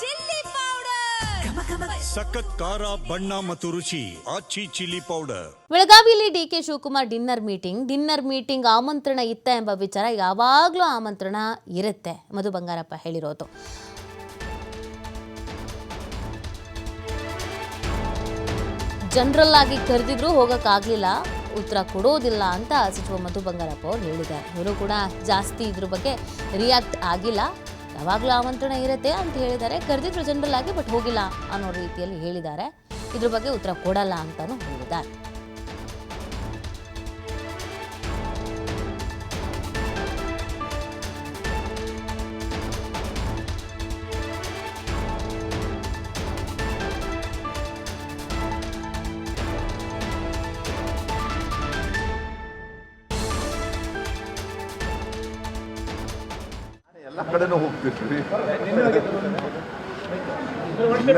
Chilli powder. ಸಖತ್ ಖಾರ ಬಣ್ಣ ಮತ್ತು ರುಚಿ ಆಚಿ ಚಿಲ್ಲಿ ಪೌಡರ್. ಬೆಳಗಾವಿಯಲ್ಲಿ D K Shivakumar dinner meeting. Dinner meeting ಆಮಂತ್ರಣ ಇತ್ತ ಎಂಬ ವಿಚಾರ ಯಾವಾಗಲೂ ಆಮಂತ್ರಣ ಇರುತ್ತೆ. ಮಧು ಬಂಗಾರಪ್ಪ ಹೇಳಿರೋದು. ಜನರಲ್ ಆಗಿ ಕರೆದಿದ್ರು ಹೋಗೋಕ್ಕಾಗಲಿಲ್ಲ. ಉತ್ತರ ಕೊಡೋದಿಲ್ಲ ಅಂತ ಸಚಿವ ಮಧು ಬಂಗಾರಪ್ಪ ಅವರು ಹೇಳಿದ್ದಾರೆ. ಇವರು ಕೂಡ ಜಾಸ್ತಿ ಇದ್ರ ಬಗ್ಗೆ ರಿಯಾಕ್ಟ್ ಆಗಿಲ್ಲ. ಯಾವಾಗಲೂ ಆಮಂತ್ರಣ ಇರುತ್ತೆ ಅಂತ ಹೇಳಿದ್ದಾರೆ. ಕರೆದಿದ್ರು ಜನರಲ್ ಆಗಿ, ಬಟ್ ಹೋಗಿಲ್ಲ ಅನ್ನೋ ರೀತಿಯಲ್ಲಿ ಹೇಳಿದ್ದಾರೆ. ಇದ್ರ ಬಗ್ಗೆ ಉತ್ತರ ಕೊಡಲ್ಲ ಅಂತಾನೂ ಹೇಳಿದ್ದಾರೆ. ಎಲ್ಲ ಕಡೆನೂ ಹೋಗ್ತಿದ್ವಿ.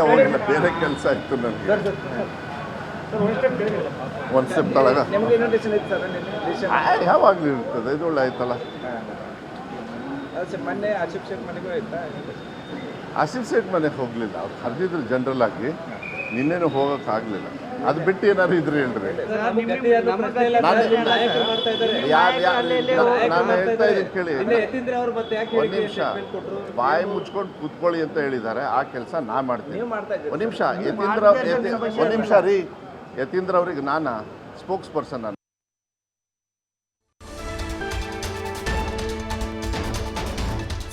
ಹೋಗಿಲ್ಲ ಬೇರೆ ಕೆಲಸ ಇತ್ತು ನನಗೆ. ಒಂದು ಸ್ಟೆಪ್ ತಳಗ. ಯಾವಾಗಲೂ ಇರ್ತದೆ, ಇದು ಒಳ್ಳೆ ಆಯ್ತಲ್ಲ. ಆಸಿಫ್ ಸೇಟ್ ಮನೆಗೆ ಹೋಗಲಿಲ್ಲ, ಅವ್ರು ಕರೆದಿದ್ರು ಜನರಲ್ ಆಗಿ. ನಿನ್ನೆನೂ ಹೋಗೋಕ್ಕಾಗಲಿಲ್ಲ. ಅದು ಬಿಟ್ಟು ಏನಾದ್ರು ಇದ್ರಿ ಹೇಳ್ರಿ. ನಾನು ಹೇಳ್ತಾ ಇದ್ದೀನಿ ಕೇಳಿ. ಒಂದ್ ಅವರು ಮತ್ತೆ ಯಾಕೆ ಒಂದು ನಿಮಿಷ. ಬಾಯಿ ಮುಚ್ಕೊಂಡು ಕೂತ್ಕೊಳ್ಳಿ ಅಂತ ಹೇಳಿದ್ದಾರೆ. ಆ ಕೆಲಸ ನಾ ಮಾಡ್ತೀನಿ. ಒಂದ್ ಒಂದು ನಿಮಿಷ. ಯತೀಂದ್ರ ಒಂದು ನಿಮಿಷ ರೀ. ಯತೀಂದ್ರ ಅವ್ರಿಗೆ ನಾನು ಸ್ಪೋಕ್ಸ್ ಪರ್ಸನ್ ನಾನು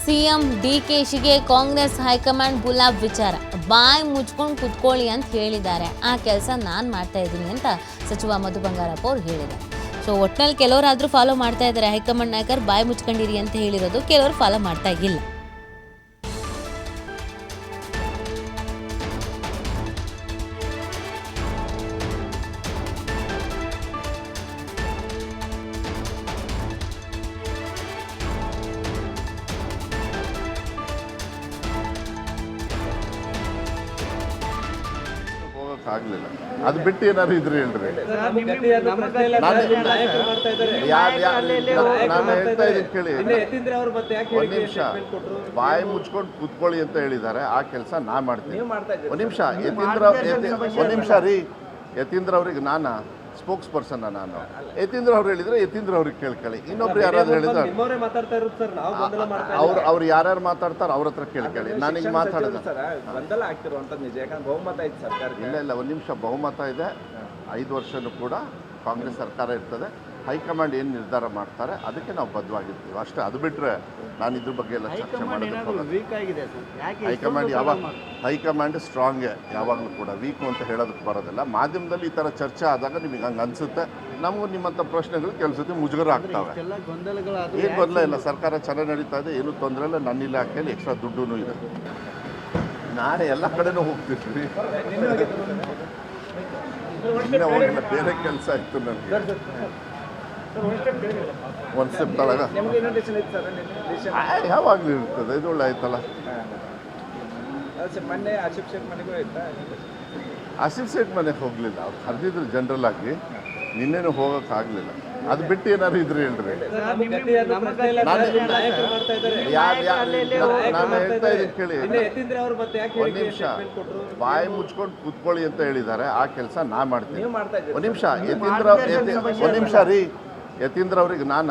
ಸಿಎಂ ಡಿಕೆಶಿಗೆ ಕಾಂಗ್ರೆಸ್ ಹೈಕಮಾಂಡ್ ಗುಲಾಬ್ ವಿಚಾರ. ಬಾಯಿ ಮುಚ್ಕೊಂಡು ಕುತ್ಕೊಳ್ಳಿ ಅಂತ ಹೇಳಿದ್ದಾರೆ. ಆ ಕೆಲಸ ನಾನು ಮಾಡ್ತಾ ಇದ್ದೀನಿ ಅಂತ ಸಚಿವ ಮಧು ಬಂಗಾರಪ್ಪ ಅವ್ರು ಹೇಳಿದ್ದಾರೆ. ಸೊ ಒಟ್ನಲ್ಲಿ ಕೆಲವರಾದರೂ ಫಾಲೋ ಮಾಡ್ತಾ ಇದ್ದಾರೆ. ಹೈಕಮಾಂಡ್ ನಾಯಕರು ಬಾಯಿ ಮುಚ್ಕೊಂಡಿರಿ ಅಂತ ಹೇಳಿರೋದು ಕೆಲವರು ಫಾಲೋ ಮಾಡ್ತಾ ಇಲ್ಲ. ಹೋಗೋಕ್ಕಾಗಲಿಲ್ಲ ಅದು ಬಿಟ್ಟು ಏನಾದ್ರು ಇದ್ರೆ ಹೇಳ್ರಿ. ನಾನು ಹೇಳ್ತಾ ಇದ್ದೀನಿ ಕೇಳಿ. ಒಂದ್ ಅವರು ಮತ್ತೆ ಯಾಕೆ ಒಂದು ನಿಮಿಷ. ಬಾಯಿ ಮುಚ್ಕೊಂಡು ಕುತ್ಕೊಳ್ಳಿ ಅಂತ ಹೇಳಿದ್ದಾರೆ. ಆ ಕೆಲಸ ನಾ ಮಾಡ್ತೀನಿ. ಒಂದ್ ಒಂದು ನಿಮಿಷ. ಯತೀಂದ್ರ ಒಂದು ನಿಮಿಷ ರೀ. ಯತೀಂದ್ರ ಅವ್ರಿಗೆ ನಾನು? ಸ್ಪೋಕ್ಸ್ ಪರ್ಸನ್ ನಾನು. ಯತೀಂದ್ರ ಅವ್ರು ಹೇಳಿದ್ರೆ ಯತೀಂದ್ರ ಅವ್ರಿಗೆ ಕೇಳ್ಕೊಳ್ಳಿ. ಇನ್ನೊಬ್ರು ಯಾರಾದ್ರು ಹೇಳಿದ್ರೆ ಅವ್ರು ಅವ್ರು ಯಾರ್ಯಾರು ಮಾತಾಡ್ತಾರೆ ಅವ್ರ ಹತ್ರ ಕೇಳ್ಕೊಳ್ಳಿ. ನಾನೀಗ ಮಾತಾಡಿದೆ. ಇಲ್ಲ ಇಲ್ಲ ಒಂದು ನಿಮಿಷ ಬಹುಮತ ಇದೆ. ಐದು ವರ್ಷನೂ ಕೂಡ ಕಾಂಗ್ರೆಸ್ ಸರ್ಕಾರ ಇರ್ತದೆ. ಹೈಕಮಾಂಡ್ ಏನು ನಿರ್ಧಾರ ಮಾಡ್ತಾರೆ ಅದಕ್ಕೆ ನಾವು ಬದ್ಧವಾಗಿರ್ತೀವಿ. ಅಷ್ಟೇ ಅದು ಬಿಟ್ಟರೆ ನಾನು ಇದ್ರ ಬಗ್ಗೆ ಎಲ್ಲ ಚರ್ಚೆ ಮಾಡೋದಕ್ಕೆ ಹೈಕಮಾಂಡ್ ಯಾವಾಗ ಹೈಕಮಾಂಡ್ ಸ್ಟ್ರಾಂಗೇ ಯಾವಾಗಲೂ ಕೂಡ ವೀಕು ಅಂತ ಹೇಳೋದಕ್ಕೆ ಬರೋದಿಲ್ಲ. ಮಾಧ್ಯಮದಲ್ಲಿ ಈ ಥರ ಚರ್ಚೆ ಆದಾಗ ನಿಮಗೆ ಹಂಗೆ ಅನಿಸುತ್ತೆ. ನಮಗೂ ನಿಮ್ಮಂಥ ಪ್ರಶ್ನೆಗಳು ಕೆಲಸದ ಮುಜುಗರ ಆಗ್ತವೆ ಏನು ಬದಲ ಇಲ್ಲ ಸರ್ಕಾರ ಚೆನ್ನಾಗಿ ನಡೀತಾ ಇದೆ ಏನೂ ತೊಂದರೆ ಇಲ್ಲ ನನ್ನ ಇಲಾಖೆಯಲ್ಲಿ ಎಕ್ಸ್ಟ್ರಾ ದುಡ್ಡು ಇದೆ. ನಾಳೆ ಎಲ್ಲ ಕಡೆನೂ ಹೋಗಿಲ್ಲ ಬೇರೆ ಕೆಲಸ ಇತ್ತು ನನಗೆ. ಒಂದು ಸ್ಟೆಪ್ ತಳಗ? ಯಾವಾಗಲೂ ಇರ್ತದೆ ಇದು ಒಳ್ಳೆ ಆಯ್ತಲ್ಲ? ಆಸಿಫ್ ಮನೆಗೂ ಇತ್ತಾ? ಆಸಿಫ್ ಸೇಟ್ ಮನೆಗೆ ಹೋಗಲಿಲ್ಲ ಅವ್ರು ಕರೆದಿದ್ರು ಜನರಲ್ ಆಗಿ ನಿನ್ನೆನೂ ಹೋಗೋಕ್ಕಾಗಲಿಲ್ಲ ಅದು ಬಿಟ್ಟು ಏನಾದ್ರು ಇದ್ರೆ ಹೇಳ್ರಿ. ನಾನು ಹೇಳ್ತಾ ಇದ್ದೀನಿ ಕೇಳಿ. ನಿನ್ನೆ ಯತೀಂದ್ರ ಅವರು ಮತ್ತೆ ಯಾಕೆ ಒಂದು ನಿಮಿಷ. ಬಾಯಿ ಮುಚ್ಕೊಂಡು ಕೂತ್ಕೊಳ್ಳಿ ಅಂತ ಹೇಳಿದ್ದಾರೆ. ಆ ಕೆಲಸ ನಾ ಮಾಡ್ತೀನಿ. ನೀವು ಮಾಡ್ತಾ ಇದ್ದೀರಿ ಒಂದು ನಿಮಿಷ. ಯತೀಂದ್ರ ಒಂದು ನಿಮಿಷ ರೀ. ಯತೀಂದ್ರ ಅವರಿಗೆ ನಾನು.